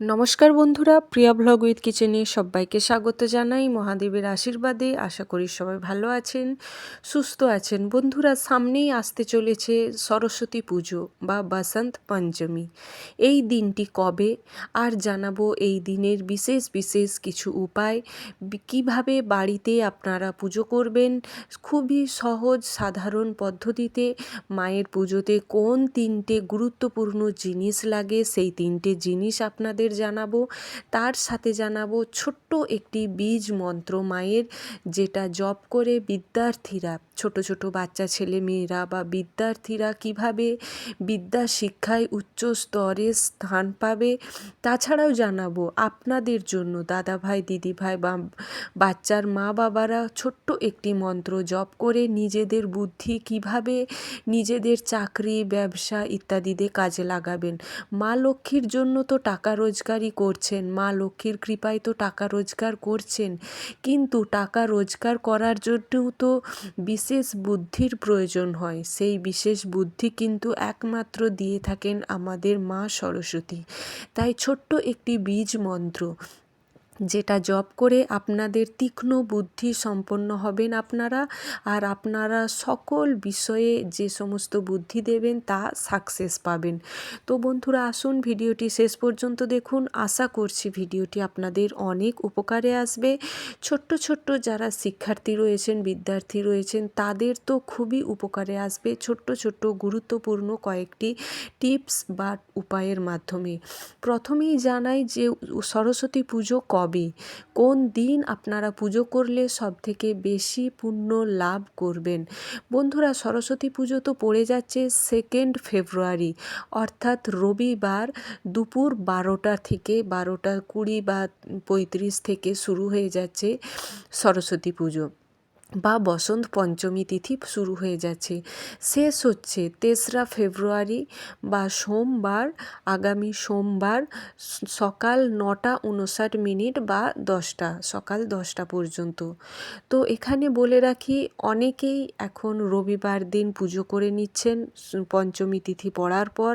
নমস্কার বন্ধুরা, প্রিয়া blog with কিচেনে সবাইকে স্বাগত জানাই। মহাদেবের আশীর্বাদে আশা করি সবাই ভালো আছেন, সুস্থ আছেন। বন্ধুরা, সামনেই আসতে চলেছে সরস্বতী পুজো বা বসন্ত পঞ্চমী। এই দিনটি কবে? আর জানাব এই দিনের বিশেষ বিশেষ কিছু উপায়। কীভাবে বাড়িতে আপনারা পুজো করবেন? খুবই সহজ, সাধারণ পদ্ধতিতে মায়ের পুজোতে কোন তিনটে গুরুত্বপূর্ণ জিনিস লাগে? সেই তিনটে জিনিস আপনাদের জানাব তার সাথে জানাব ছোট্ট একটি বীজ মন্ত্র মায়ের যেটা জপ করে বিদ্যার্থীরা ছোট ছোট বাচ্চা ছেলে মেয়েরা বা বিদ্যার্থীরা কীভাবে বিদ্যা শিক্ষায় উচ্চ স্তরে স্থান পাবে, তাছাড়াও জানাব আপনাদের জন্য দাদা ভাই দিদি ভাই বা বাচ্চার মা বাবারা ছোট্ট একটি মন্ত্র জপ করে নিজেদের বুদ্ধি কীভাবে নিজেদের চাকরি, ব্যবসা ইত্যাদিতে কাজে লাগাবেন। মা লক্ষ্মীর জন্য তো টাকা রোজগারই করছেন, মা লক্ষ্মীর কৃপায় তো টাকা রোজগার করছেন, কিন্তু টাকা রোজগার করার জন্যও তো বিশেষ বুদ্ধির প্রয়োজন হয়। সেই বিশেষ বুদ্ধি কিন্তু একমাত্র দিয়ে থাকেন আমাদের মা সরস্বতী। তাই ছোট্ট একটি বীজ মন্ত্র যেটা জপ করে আপনাদের তীক্ষ্ণ বুদ্ধি সম্পন্ন হবেন আপনারা। আর আপনারা সকল বিষয়ে যে সমস্ত বুদ্ধি দেবেন তা সাকসেস পাবেন। তো বন্ধুরা, আসুন ভিডিওটি শেষ পর্যন্ত দেখুন। আশা করছি ভিডিওটি আপনাদের অনেক উপকারে আসবে। ছোট্ট ছোট্ট যারা শিক্ষার্থী রয়েছেন, বিদ্যার্থী রয়েছেন, তাদের তো খুবই উপকারে আসবে ছোট্ট ছোট্ট গুরুত্বপূর্ণ কয়েকটি টিপস বা উপায়ের মাধ্যমে। প্রথমেই জানাই যে সরস্বতী পুজো কবে কবে কোন দিন আপনারা পুজো করলে সবথেকে বেশি পুণ্য লাভ করবেন? বন্ধুরা, সরস্বতী পুজো তো পড়ে যাচ্ছে সেকেন্ড ফেব্রুয়ারি অর্থাৎ রবিবার দুপুর বারোটা থেকে বারোটা কুড়ি বা পঁয়ত্রিশ থেকে শুরু হয়ে যাচ্ছে সরস্বতী পুজো। বা বসন্ত পঞ্চমী তিথি শুরু হয়ে যাচ্ছে। শেষ হচ্ছে তেসরা ফেব্রুয়ারি বা সোমবার, আগামী সোমবার সকাল নটা উনষাট মিনিট বা দশটা, সকাল দশটা পর্যন্ত। তো এখানে বলে রাখি, অনেকেই এখন রবিবার দিন পুজো করে নিচ্ছেন, পঞ্চমী তিথি পড়ার পর।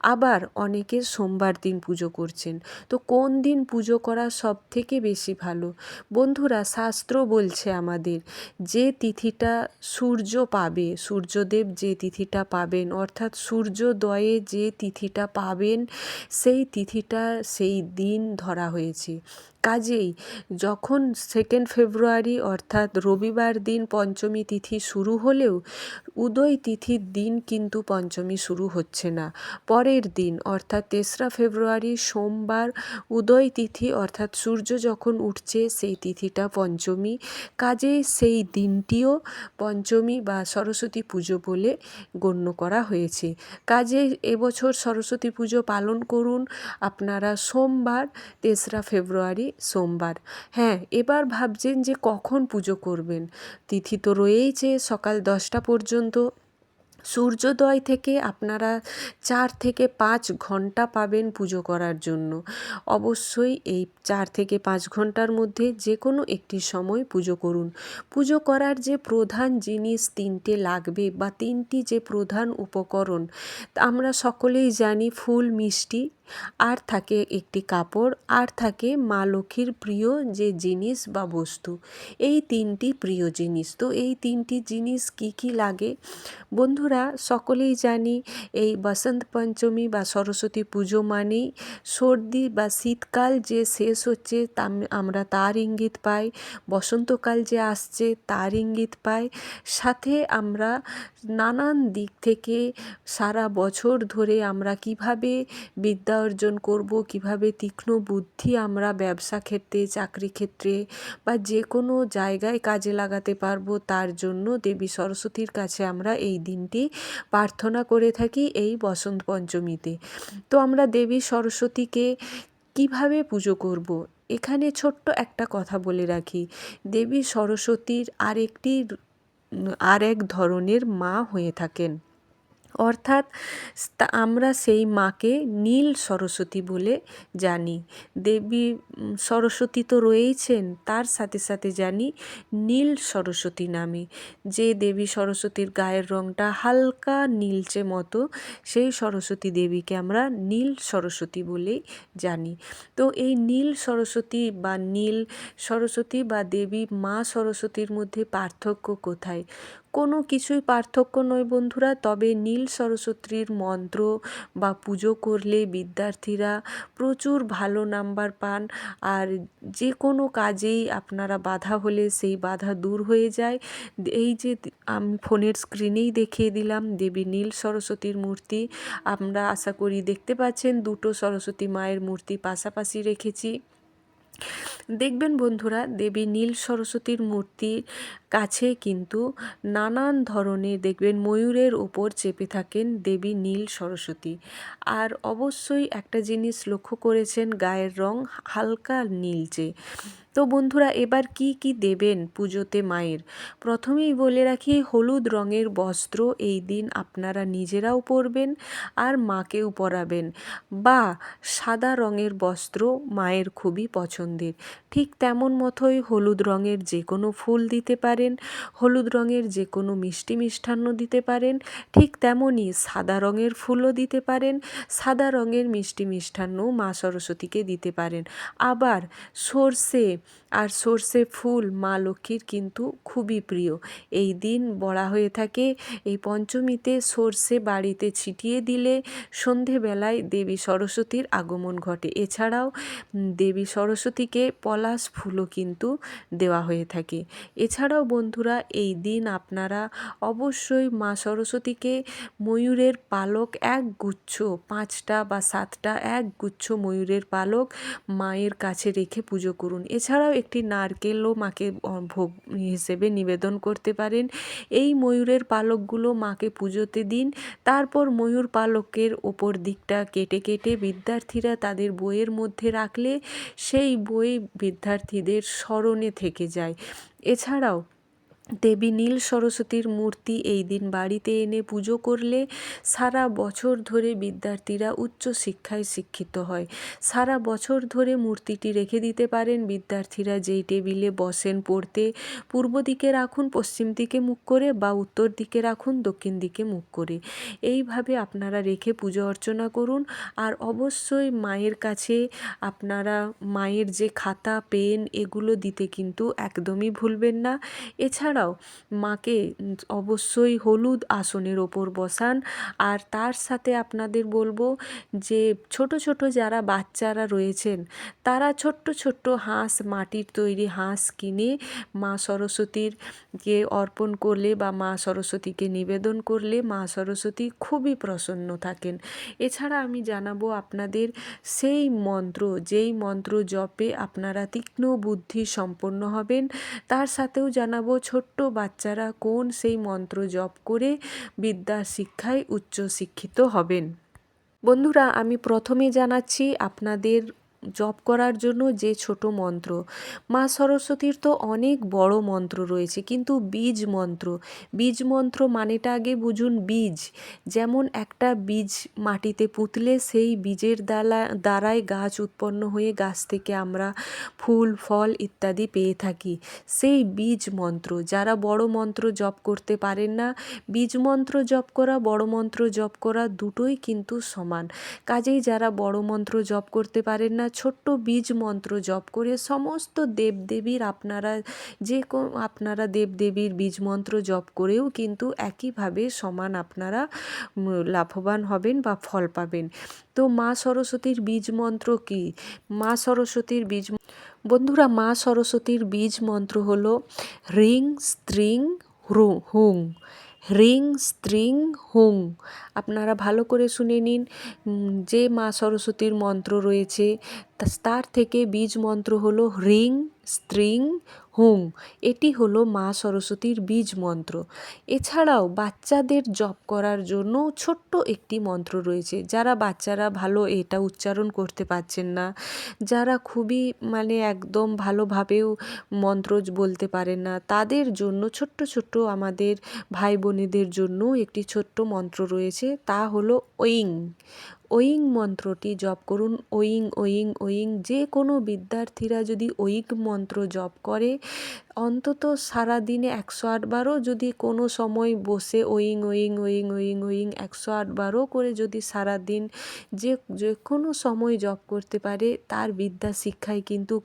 আবার অনেকে সোমবার দিন পুজো করছেন। তো কোন দিন পুজো করা সব থেকে বেশি ভালো? বন্ধুরা, শাস্ত্র বলছে আমাদের যে তিথিটা সূর্য পাবে, সূর্যদেব যে তিথিটা পাবেন, অর্থাৎ সূর্যোদয়ে যে তিথিটা পাবেন, সেই তিথিটা সেই দিন ধরা হয়েছে। কাজেই যখন সেকেন্ড ফেব্রুয়ারি অর্থাৎ রবিবার দিন পঞ্চমী তিথি শুরু হলেও উদয় তিথির দিন কিন্তু পঞ্চমী শুরু হচ্ছে না। পরের দিন, অর্থাৎ তেসরা ফেব্রুয়ারি সোমবার উদয় তিথি, অর্থাৎ সূর্য যখন উঠছে, সেই তিথিটা পঞ্চমী। কাজেই সেই দিনটিও পঞ্চমী বা সরস্বতী পুজো বলে গণ্য করা হয়েছে। কাজেই এবছর সরস্বতী পুজো পালন করুন আপনারা সোমবার, তেসরা ফেব্রুয়ারি সোমবার। হ্যাঁ এবার ভাবছেন যে কখন পুজো করবেন? তিথি তো রয়েইছে, সকাল দশটা পর্যন্ত। সূর্যোদয় থেকে আপনারা চার থেকে পাঁচ ঘণ্টা পাবেন পুজো করার জন্য। অবশ্যই এই চার থেকে পাঁচ ঘণ্টার মধ্যে যে কোনো একটি সময় পুজো করুন। পুজো করার যে প্রধান জিনিস তিনটে লাগবে বা তিনটি যে প্রধান উপকরণ, আমরা সকলেই জানি ফুল, মিষ্টি আর থাকে একটি কাপড়, আর থাকে মা লক্ষ্মীর প্রিয় যে জিনিস বা বস্তু। এই তিনটি প্রিয় জিনিস। তো এই তিনটি জিনিস কি কি লাগে? বন্ধুরা, সকলেই জানি এই বসন্ত পঞ্চমী বা সরস্বতী পুজো মানেই সর্দি বা শীতকাল যে শেষ হচ্ছে তা আমরা তার ইঙ্গিত পাই। বসন্তকাল যে আসছে তার ইঙ্গিত পাই। সাথে আমরা নানান দিক থেকে সারা বছর ধরে আমরা কীভাবে বিদ্যা অর্জন করব, কীভাবে তীক্ষ্ণ বুদ্ধি আমরা ব্যবসা ক্ষেত্রে, চাকরি ক্ষেত্রে বা যে কোনো জায়গায় কাজে লাগাতে পারব, তার জন্য দেবী সরস্বতীর কাছে আমরা এই দিনটি প্রার্থনা করে থাকি এই বসন্ত পঞ্চমীতে। তো আমরা দেবী সরস্বতীকে কীভাবে পুজো করব? এখানে ছোট্ট একটা কথা বলে রাখি। দেবী সরস্বতীর আরেকটি আর এক ধরনের মা হয়ে থাকেন। অর্থাৎ আমরা সেই মাকে নীল সরস্বতী বলে জানি। দেবী সরস্বতী তো রয়েইছেন, তার সাথে সাথে জানি নীল সরস্বতী নামে। যে দেবী সরস্বতীর গায়ের রঙটা হালকা নীলচে মতো, সেই সরস্বতী দেবীকে আমরা নীল সরস্বতী বলেই জানি। তো এই নীল সরস্বতী বা নীল সরস্বতী বা দেবী মা সরস্বতীর মধ্যে পার্থক্য কোথায়? কোনো কিছুই পার্থক্য নয় বন্ধুরা। তবে নীল সরস্বতীর মন্ত্র বা পুজো করলে বিদ্যার্থীরা প্রচুর ভালো নাম্বার পান। আর যে কোনো কাজেই আপনারা বাধা হলে সেই বাধা দূর হয়ে যায়। এই যে আমি ফোনের স্ক্রিনেই দেখিয়ে দিলাম দেবী নীল সরস্বতীর মূর্তি। আমরা আশা করি দেখতে পাচ্ছেন দুটো সরস্বতী মায়ের মূর্তি পাশাপাশি রেখেছি। দেখবেন বন্ধুরা, দেবী নীল সরস্বতীর মূর্তির কাছে কিন্তু নানান ধরনের দেখবেন ময়ূরের ওপর চেপে থাকেন দেবী নীল সরস্বতী। আর অবশ্যই একটা জিনিস লক্ষ্য করেছেন, গায়ের রং হালকা নীলচে। তো বন্ধুরা এবার কি কি দেবেন পুজোতে মায়ের? প্রথমেই বলে রাখি, হলুদ রঙের বস্ত্র এই দিন আপনারা নিজেরাও পরবেন আর মাকেও পরাবেন। বা সাদা রঙের বস্ত্র মায়ের খুবই পছন্দের। ঠিক তেমন মতোই হলুদ রঙের যে কোনো ফুল দিতে পারেন, হলুদ রঙের যে কোনো মিষ্টি মিষ্টান্ন দিতে পারেন, ঠিক তেমনই সাদা রঙের ফুলও দিতে পারেন, সাদা রঙের মিষ্টি মিষ্টান্ন মা সরস্বতীকে দিতে পারেন। আবার সর্ষে আর সর্ষে ফুল মা লক্ষ্মীর কিন্তু খুবই প্রিয়। এই দিন বলা হয়ে থাকে, এই পঞ্চমীতে সর্ষে বাড়িতে ছিটিয়ে দিলে সন্ধেবেলায় দেবী সরস্বতীর আগমন ঘটে। এছাড়াও দেবী সরস্বতীকে পলাশ ফুলও কিন্তু দেওয়া হয়ে থাকে। এছাড়াও বন্ধুরা, এই দিন আপনারা অবশ্যই মা সরস্বতীকে ময়ূরের পালক এক গুচ্ছ, পাঁচটা বা সাতটা এক গুচ্ছ ময়ূরের পালক মায়ের কাছে রেখে পুজো করুন। এছাড়াও একটি নারকেলও মাকে ভোগ হিসেবে নিবেদন করতে পারেন। এই ময়ূরের পালকগুলো মাকে পুজোতে দিন। তারপর ময়ূর পালকের ওপর দিকটা কেটে কেটে বিদ্যার্থীরা তাদের বইয়ের মধ্যে রাখলে সেই বই বিদ্যার্থীদের স্মরণে থেকে যায়। এছাড়াও দেবী নীল সরস্বতীর মূর্তি এই দিন বাড়িতে এনে পুজো করলে সারা বছর ধরে বিদ্যার্থীরা উচ্চ শিক্ষায় শিক্ষিত হয়। সারা বছর ধরে মূর্তিটি রেখে দিতে পারেন বিদ্যার্থীরা যেই টেবিলে বসেন পড়তে। পূর্ব দিকে রাখুন, পশ্চিম দিকে মুখ করে বা উত্তর দিকে রাখুন, দক্ষিণ দিকে মুখ করে। এইভাবে আপনারা রেখে পুজো অর্চনা করুন। আর অবশ্যই মায়ের কাছে আপনারা মায়ের যে খাতা, পেন এগুলো দিতে কিন্তু একদমই ভুলবেন না। এছাড়াও মাকে অবশ্যই হলুদ আসনের ওপর বসান। আর তার সাথে আপনাদের বলব যে ছোট ছোট যারা বাচ্চারা রয়েছেন, তারা ছোট্ট ছোট্ট হাঁস, মাটির তৈরি হাঁস কিনে মা সরস্বতীর কে অর্পণ করলে বা মা সরস্বতীকে নিবেদন করলে মা সরস্বতী খুবই প্রসন্ন থাকেন। এছাড়া আমি জানাব আপনাদের সেই মন্ত্র, যেই মন্ত্র জপে আপনারা তীক্ষ্ণ বুদ্ধি সম্পন্ন হবেন, তার সাথেও জানাব ছোট্ট বাচ্চারা কোন সেই মন্ত্র জপ করে বিদ্যা শিক্ষায় উচ্চ শিক্ষিত হবেন? বন্ধুরা, আমি প্রথমে জানাচ্ছি আপনাদের জপ করার জন্য যে ছোট মন্ত্র। মা সরস্বতীর তো অনেক বড় মন্ত্র রয়েছে, কিন্তু বীজ মন্ত্র। বীজ মন্ত্র মানেটা আগে বুঝুন, বীজ। যেমন একটা বীজ মাটিতে পুঁতলে সেই বীজের দ্বারা দ্বারাই গাছ উৎপন্ন হয়ে গাছ থেকে আমরা ফুল, ফল ইত্যাদি পেয়ে থাকি। সেই বীজ মন্ত্র, যারা বড় মন্ত্র জপ করতে পারেন না, বীজ মন্ত্র জপ করা, বড় মন্ত্র জপ করা দুটোই কিন্তু সমান। কাজেই যারা বড় মন্ত্র জপ করতে পারেন না ছোট্ট বীজ মন্ত্র জপ করে সমস্ত দেবদেবীর আপনারা যে আপনারা দেবদেবীর বীজ মন্ত্র জপ করেও কিন্তু একইভাবে সমান আপনারা লাভবান হবেন বা ফল পাবেন। তো মা সরস্বতীর বীজ মন্ত্র কী? মা সরস্বতীর বীজ বন্ধুরা মা সরস্বতীর বীজ মন্ত্র হলো হ্রিং স্ত্রিং হুং। হ্রিং স্ত্রিং হুং। আপনারা ভালো করে শুনে নিন যে মা সরস্বতীর মন্ত্র রয়েছে তার থেকে বীজ মন্ত্র হলো হ্রিং স্ত্রিং হুং এটি হলো মা সরস্বতীর বীজ মন্ত্র। এছাড়াও বাচ্চাদের জপ করার জন্য ছোট্ট একটি মন্ত্র রয়েছে। যারা বাচ্চারা ভালো এটা উচ্চারণ করতে পারছেন না, যারা খুবই মানে একদম ভালোভাবেও মন্ত্র বলতে পারেন না, তাদের জন্য ছোট্ট ছোট্ট আমাদের ভাই বোনেদের জন্য একটি ছোট্ট মন্ত্র রয়েছে। তা হলো ওয়িং। ওয়িং মন্ত্রটি জপ করুন। ওয়িং ওয়িং ওয়িং। যে কোনো বিদ্যার্থীরা যদি ওয়িং মন্ত্র জপ করে, অন্তত সারা দিনে একশো আটবারও যদি কোনো সময় বসে ওয়িং ওয়িং ওয়িং ওয়িং ওয়িং একশো আটবারও করে যদি সারাদিন যে যে কোনো সময় জপ করতে পারে, তার বিদ্যা শিক্ষায় কিন্তু